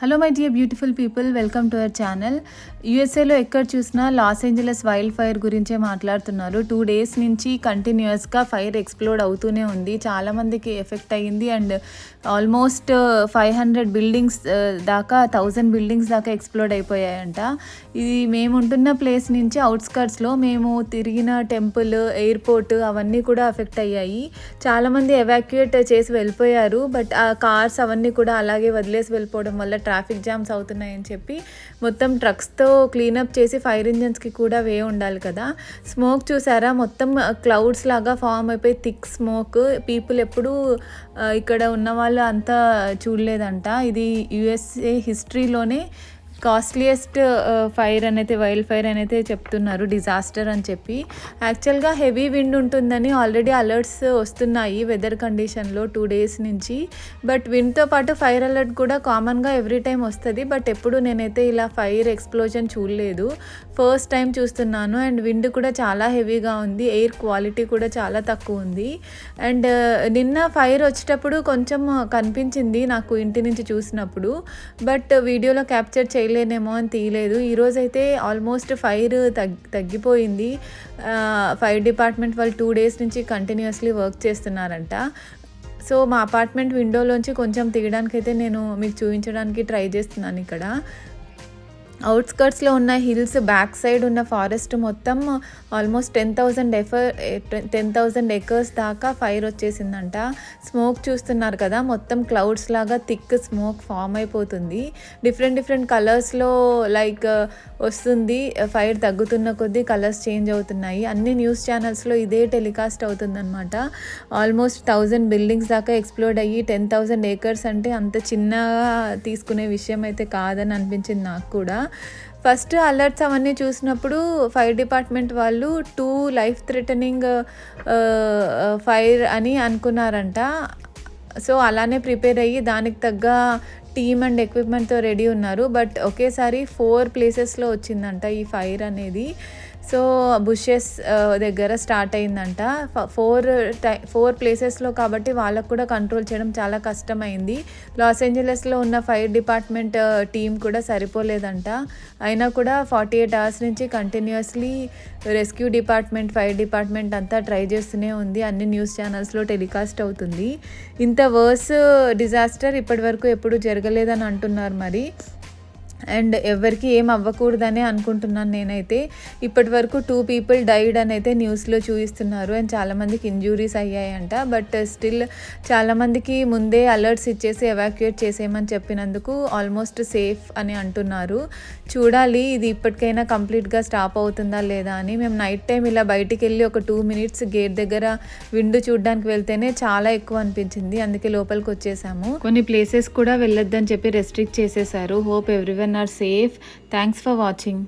Hello my dear beautiful people welcome to our channel యూఎస్ఏలో ఎక్కడ చూసినా Los Angeles wild fire గురించే మాట్లాడుతున్నారు. Two days నుంచి కంటిన్యూస్గా ఫైర్ ఎక్స్ప్లోడ్ అవుతూనే ఉంది. చాలామందికి ఎఫెక్ట్ అయ్యింది and almost five hundred buildings దాకా థౌజండ్ బిల్డింగ్స్ దాకా ఎక్స్ప్లోడ్ అయిపోయాయంట. ఇది మేము ఉంటున్న ప్లేస్ నుంచి అవుట్స్కర్ట్స్లో మేము తిరిగిన టెంపుల్ ఎయిర్పోర్ట్ అవన్నీ కూడా ఎఫెక్ట్ అయ్యాయి. చాలామంది ఎవాక్యుయేట్ చేసి వెళ్ళిపోయారు. బట్ ఆ కార్స్ అవన్నీ కూడా అలాగే వదిలేసి వెళ్ళిపోవడం వల్ల ట్రాఫిక్ జామ్స్ అవుతున్నాయని చెప్పి మొత్తం ట్రక్స్తో క్లీనప్ చేసి ఫైర్ ఇంజన్స్కి కూడా వే ఉండాలి కదా. స్మోక్ చూసారా? మొత్తం క్లౌడ్స్ లాగా ఫామ్ అయిపోయి థిక్ స్మోక్. పీపుల్ ఎప్పుడూ ఇక్కడ ఉన్న వాళ్ళు అంతా చూడలేదంట. ఇది యుఎస్ఏ హిస్టరీలోనే కాస్ట్లీయెస్ట్ ఫైర్ అనేది వైల్డ్ ఫైర్ అనేది చెప్తున్నారు డిజాస్టర్ అని చెప్పి. యాక్చువల్గా హెవీ విండ్ ఉంటుందని ఆల్రెడీ అలర్ట్స్ వస్తున్నాయి వెదర్ కండిషన్లో టూ డేస్ నుంచి. బట్ విండ్తో పాటు ఫైర్ అలర్ట్ కూడా కామన్గా ఎవ్రీ టైం వస్తుంది. బట్ ఎప్పుడు నేనైతే ఇలా ఫైర్ ఎక్స్ప్లోజన్ చూడలేదు ఫస్ట్ టైం చూస్తున్నాను. అండ్ విండ్ కూడా చాలా హెవీగా ఉంది. ఎయిర్ క్వాలిటీ కూడా చాలా తక్కువ ఉంది. అండ్ నిన్న ఫైర్ వచ్చేటప్పుడు కొంచెం కనిపించింది నాకు ఇంటి నుంచి చూసినప్పుడు. బట్ వీడియోలో క్యాప్చర్ చేయ చేయలేనేమో అని తీయలేదు. ఈరోజైతే ఆల్మోస్ట్ ఫైర్ తగ్ తగ్గిపోయింది. ఫైర్ డిపార్ట్మెంట్ వాళ్ళు టూ డేస్ నుంచి కంటిన్యూస్లీ వర్క్ చేస్తున్నారంట. సో మా అపార్ట్మెంట్ విండోలోంచి కొంచెం తీయడానికైతే నేను మీకు చూపించడానికి ట్రై చేస్తున్నాను ఇక్కడ. అవుట్స్కర్ట్స్లో ఉన్న హిల్స్ బ్యాక్ సైడ్ ఉన్న ఫారెస్ట్ మొత్తం ఆల్మోస్ట్ టెన్ థౌజండ్ ఎఫర్ టెన్ థౌజండ్ ఎకర్స్ దాకా ఫైర్ వచ్చేసిందంట. స్మోక్ చూస్తున్నారు కదా మొత్తం క్లౌడ్స్ లాగా థిక్ స్మోక్ ఫామ్ అయిపోతుంది. డిఫరెంట్ డిఫరెంట్ కలర్స్లో లైక్ వస్తుంది ఫైర్ తగ్గుతున్న కొద్దీ కలర్స్ చేంజ్ అవుతున్నాయి. అన్ని న్యూస్ ఛానల్స్లో ఇదే టెలికాస్ట్ అవుతుందన్నమాట. ఆల్మోస్ట్ థౌజండ్ బిల్డింగ్స్ దాకా ఎక్స్ప్లోర్డ్ అయ్యి టెన్ థౌజండ్ ఏకర్స్ అంటే అంత చిన్నగా తీసుకునే విషయం అయితే కాదని అనిపించింది నాకు కూడా. ఫస్ట్ అలర్ట్స్ అవన్నీ చూసినప్పుడు ఫైర్ డిపార్ట్మెంట్ వాళ్ళు టూ లైఫ్ థ్రెటనింగ్ ఫైర్ అని అనుకున్నారంట. సో అలానే ప్రిపేర్ అయ్యి దానికి తగ్గ టీమ్ అండ్ ఎక్విప్మెంట్తో రెడీ ఉన్నారు. బట్ ఒకేసారి ఫోర్ ప్లేసెస్లో వచ్చిందంట ఈ ఫైర్ అనేది. సో బుషెస్ దగ్గర స్టార్ట్ అయిందంట. ఫోర్ టై ఫోర్ ప్లేసెస్లో కాబట్టి వాళ్ళకు కూడా కంట్రోల్ చేయడం చాలా కష్టమైంది. లాస్ ఏంజలస్లో ఉన్న ఫైర్ డిపార్ట్మెంట్ టీం కూడా సరిపోలేదంట. అయినా కూడా ఫార్టీ ఎయిట్ అవర్స్ నుంచి continuously rescue department fire department అంతా ట్రై చేస్తూనే ఉంది. అన్ని న్యూస్ ఛానల్స్లో టెలికాస్ట్ అవుతుంది. ఇంత వర్స్ డిజాస్టర్ ఇప్పటివరకు ఎప్పుడు తగ్గలేదని అంటున్నారు మరి. అండ్ ఎవరికి ఏం అవ్వకూడదనే అనుకుంటున్నాను నేనైతే. ఇప్పటి వరకు టూ పీపుల్ డైడ్ అని అయితే న్యూస్లో చూపిస్తున్నారు అండ్ చాలామందికి ఇంజూరీస్ అయ్యాయంట. బట్ స్టిల్ చాలామందికి ముందే అలర్ట్స్ ఇచ్చేసి ఎవాక్యుయేట్ చేసేయమని చెప్పినందుకు ఆల్మోస్ట్ సేఫ్ అని అంటున్నారు. చూడాలి ఇది ఇప్పటికైనా కంప్లీట్గా స్టాప్ అవుతుందా లేదా అని. మేము నైట్ టైం ఇలా బయటికి వెళ్ళి ఒక టూ మినిట్స్ గేట్ దగ్గర విండు చూడడానికి వెళ్తేనే చాలా ఎక్కువ అనిపించింది. అందుకే లోపలికి వచ్చేసాము. కొన్ని ప్లేసెస్ కూడా వెళ్ళొద్దని చెప్పి రెస్ట్రిక్ట్ చేసేసారు. Hope everyone are safe thanks for watching